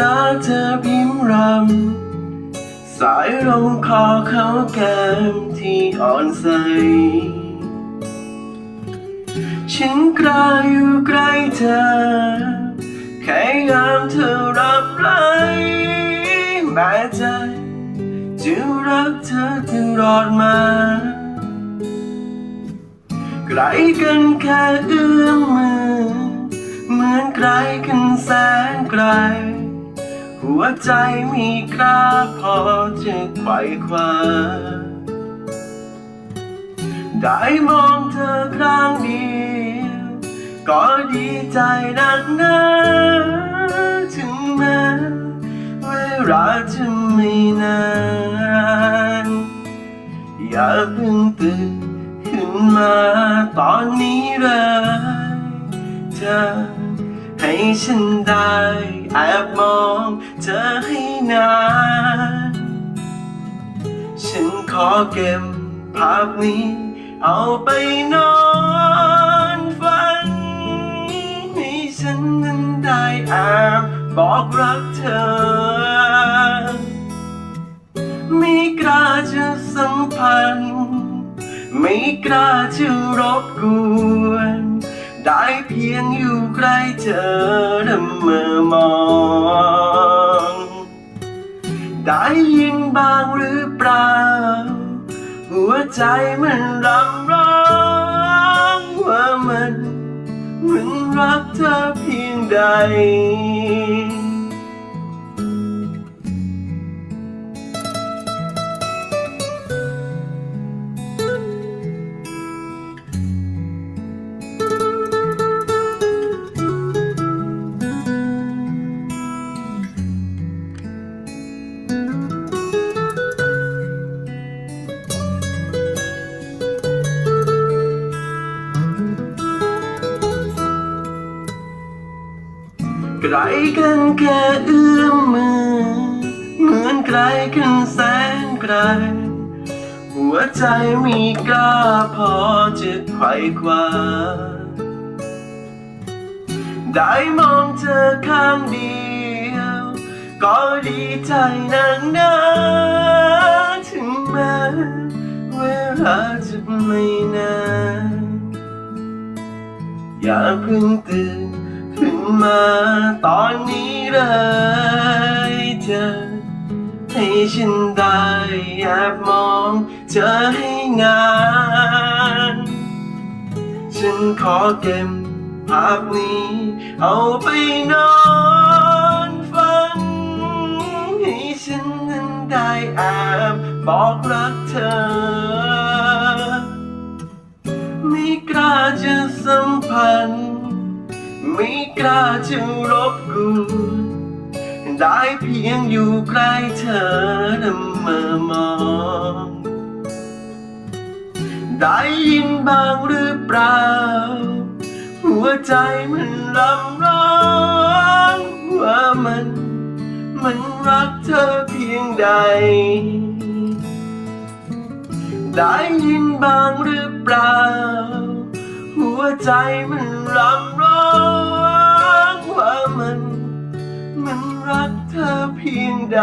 ตาเธอพิมรำ สายลงคอเขาแก้มที่อ่อนใส ฉันกล้าอยู่ใกล้เธอ แค่ยามเธอรับไหลแม้ใจจะรักเธอตลอดมาไกลกันแค่เอื้อมมือ เหมือนไกลกันแสนไกล หัวใจมีกล้าพอจะไขว่คว้าได้มองเธอครั้งเดียวก็ดีใจนักหนาถึงแม้เวลาจะไม่นาน อย่าเพิ่งตื่นขึ้นมาตอนนี้เลยเธอให้ฉันได้แอบมอง เธอให้นาน ฉันขอเก็บภาพนี้ เอาไปนอนฝัน ให้ฉันนั้นได้แอบบอกรักเธอ ไม่กล้าจะสัมพันธ์ไม่กล้าจะรบกวน ได้เพียงอยู่ใกล้เธอเดเมื่อมอง ได้ยินบ้างหรือเปล่า หัวใจมันรำร้องว่ามัน มันรักเธอเพียงใด ไกลกันแค่เอื้อมมือ เหมือนไกลกันแสนไกล หัวใจมีกล้าพอจะไขว่คว้าได้มองเธอข้างเดียว ก็ดีใจนักหนาถึงแม้เวลาจะไม่นานอย่าเพิ่งตื่น มาตอนนี้เลยเธอ ให้ฉันได้แอบมองเธอให้นาน ฉันขอเก็บภาพนี้ เอาไปนอนฝัน ให้ฉันนั้นได้แอบบอกรักเธอ ไม่กล้าจะรบกวนได้เพียงอยู่ใกล้เธอเดเมื่อมอง ได้ยินบ้างหรือเปล่า หัวใจมันรำร้องว่ามัน มันรักเธอเพียงใด ได้ยินบ้างหรือเปล่า หัวใจมันรำ เพียงใด